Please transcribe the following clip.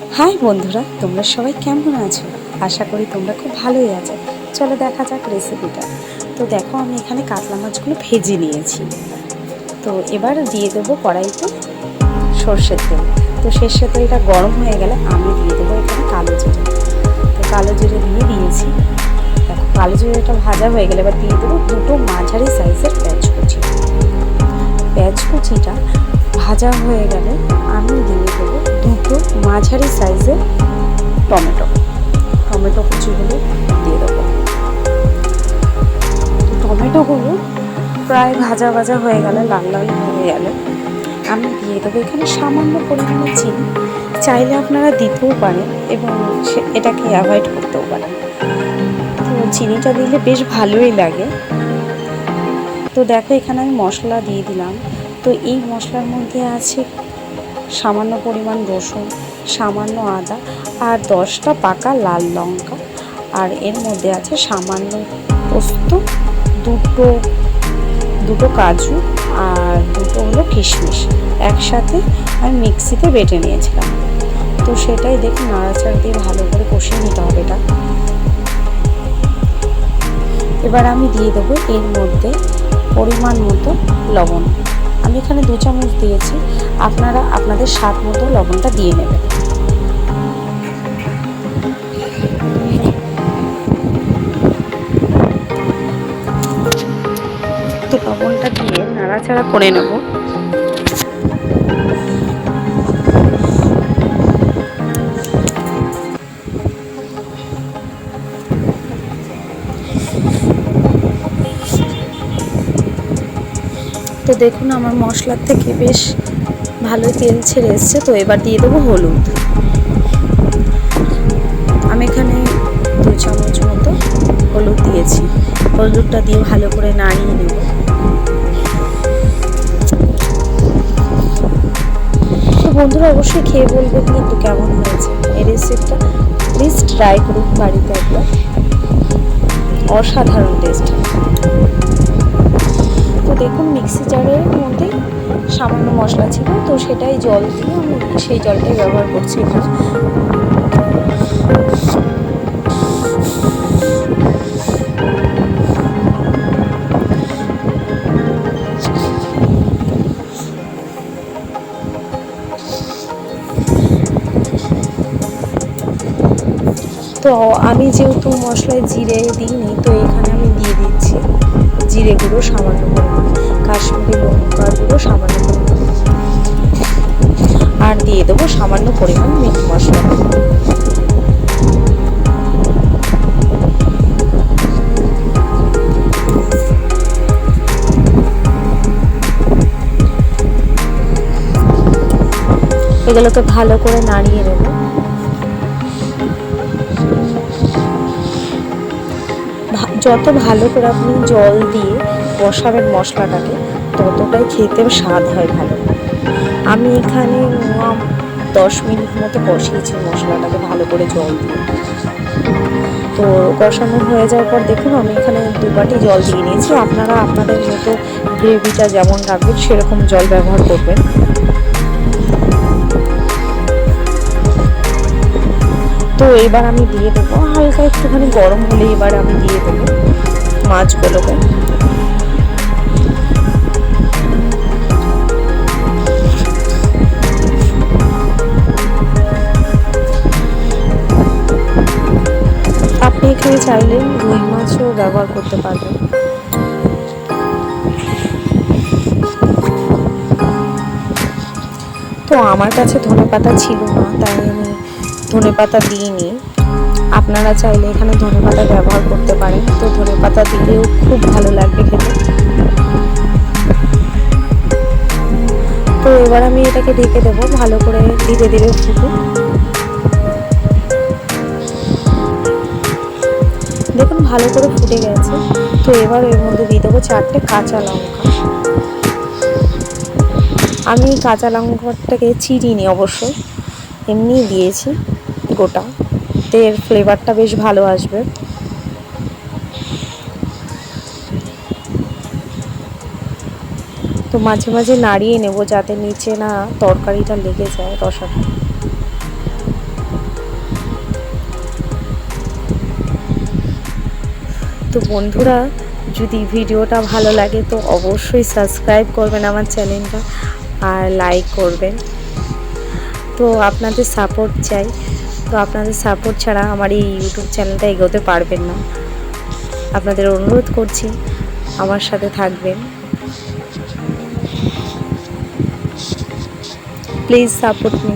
High বন্ধুরা, তোমরা সবাই কেমন আছো? আশা করি তোমরা খুব ভালোই আছো। চলো দেখা যাক রেসিপিটা তো দেখো, আমি এখানে কাতলা মাছগুলো ভেজে নিয়েছি। তো এবার দিয়ে দেবো কড়াইতে সর্ষের তেল। তো সর্ষের তেলটা গরম হয়ে গেলে আমি দিয়ে দেবো এখানে কালো জিরে। তো কালো জিরে দিয়ে দিয়েছি। দেখো, কালো জিরেটা ভাজা হয়ে গেলে এবার দিয়ে দেবো দুটো মাঝারি সাইজের পেঁয়াজ কুচি। পেঁয়াজ কুচিটা ভাজা হয়ে গেলে আমি দিয়ে দেবো দুটো মাঝারি সাইজের টমেটো। টমেটো কুচিগুলো দিয়ে দেবো। টমেটোগুলো প্রায় ভাজা ভাজা হয়ে গেলে, লাল লাল হয়ে গেলে আমি দিয়ে দেবো। এখানে সামান্য পরিমাণে চিনি। চাইলে আপনারা দিতেও পারেন এবং এটাকে অ্যাভয়েড করতেও পারেন। তো চিনিটা দিলে বেশ ভালোই লাগে। তো দেখো এখানে আমি মশলা দিয়ে দিলাম। তো এই মশলার মধ্যে আছে সামান্য পরিমাণ রসুন, সামান্য আদা আর দশটা পাকা লাল লঙ্কা। আর এর মধ্যে আছে সামান্য পোস্ত, দুটো দুটো কাজু আর দুটো হলো কিশমিশ। একসাথে আমি মিক্সিতে বেটে নিয়েছিলাম। তো সেটাই দেখি নাড়াচাড়া দিয়ে ভালো করে কষিয়ে নিতে হবে এটা। এবার আমি দিয়ে দেবো এর মধ্যে পরিমাণ মতো লবণ। আমি এখানে দু চামচ দিয়েছি। আপনারা আপনাদের স্বাদ মতো লবণটা দিয়ে নেবেন। তো লবণটা দিয়ে নাড়াচাড়া করে নেব। তো দেখুন, আমার মশলার থেকে বেশ ভালো তেল ছেড়ে এসছে। তো এবার দিয়ে দেবো হলুদ। আমি এখানে দু চামচ মতো হলুদ দিয়েছি। হলুদটা দিয়ে ভালো করে নাড়িয়ে নেব। তো বন্ধুরা, অবশ্যই খেয়ে বলবেন কিন্তু কেমন হয়েছে। এই রেসিপিটা প্লিজ ট্রাই করুন বাড়িতে একবার। অসাধারণ টেস্ট তো দেখুন মিক্সি জারের মধ্যে সামান্য মশলা ছিল, তো সেটাই জল দিয়ে আমি সেই জলটাই ব্যবহার করছি এখানে। তো আমি যেহেতু মশলায় জিরে দিইনি, তো এখানে আমি দিয়ে দিচ্ছি। জিরে গুঁড়ো সামান্য পরিমাণ, কাশ্মীরি লঙ্কার গুঁড়ো সামান্য পরিমাণ। আর দিয়ে দেবো সামান্য পরিমাণ মিট মশলা। এগুলোকে ভালো করে নাড়িয়ে নেব। যত ভালো করে আপনি জল দিয়ে কষাবেন মশলাটাকে, ততটাই খেতে স্বাদ হয় ভালো। আমি এখানে দশ মিনিট মতো কষিয়েছি মশলাটাকে ভালো করে জল দিয়ে। তো কষানো হয়ে যাওয়ার পর দেখুন, আমি এখানে দু বাটি জল দিয়ে নিয়েছি। আপনারা আপনাদের মতো গ্রেভিটা যেমন রাখবেন, সেরকম জল ব্যবহার করবেন। এবার আমি দিয়ে দেবো। হালকা একটুখানি গরম হলে এবার আমি দিয়ে দেবো মাছগুলোকে। আপনি এখানে চাইলে রুই মাছও ব্যবহার করতে পারবেন। তো আমার কাছে ধনে পাতা ছিল না, তাই আমি ধনে পাতা দিইনি। আপনারা চাইলে এখানে ধনে পাতা ব্যবহার করতে পারেন। তো ধনে পাতা দিলেও খুব ভালো লাগবে খেতে। তো এবার আমি এটাকে ঢেকে দেবো, ভালো করে ধীরে ধীরে ফুটুক দেখুন, ভালো করে ফুটে গেছে। তো এবার এর মধ্যে দিয়ে দেবো চারটে কাঁচা লঙ্কা। আমি কাঁচা লঙ্কাটাকে চিরিনি অবশ্যই এমনি দিয়েছি। গোটা। এর ফ্লেভারটা বেশ ভালো আসবে। তো মাঝে মাঝে নাড়িয়ে নেব যাতে নিচে না তরকারিটা লেগে যায় রসাটা। তো বন্ধুরা, যদি ভিডিওটা ভালো লাগে তো অবশ্যই সাবস্ক্রাইব করবেন আমার চ্যানেলটা আর লাইক করবেন। তো আপনাদের সাপোর্ট চাই। তো আপনাদের সাপোর্ট ছাড়া আমার এই ইউটিউব চ্যানেলটা এগোতে পারবেন না। আপনাদের অনুরোধ করছি, আমার সাথে থাকবেন। Please support me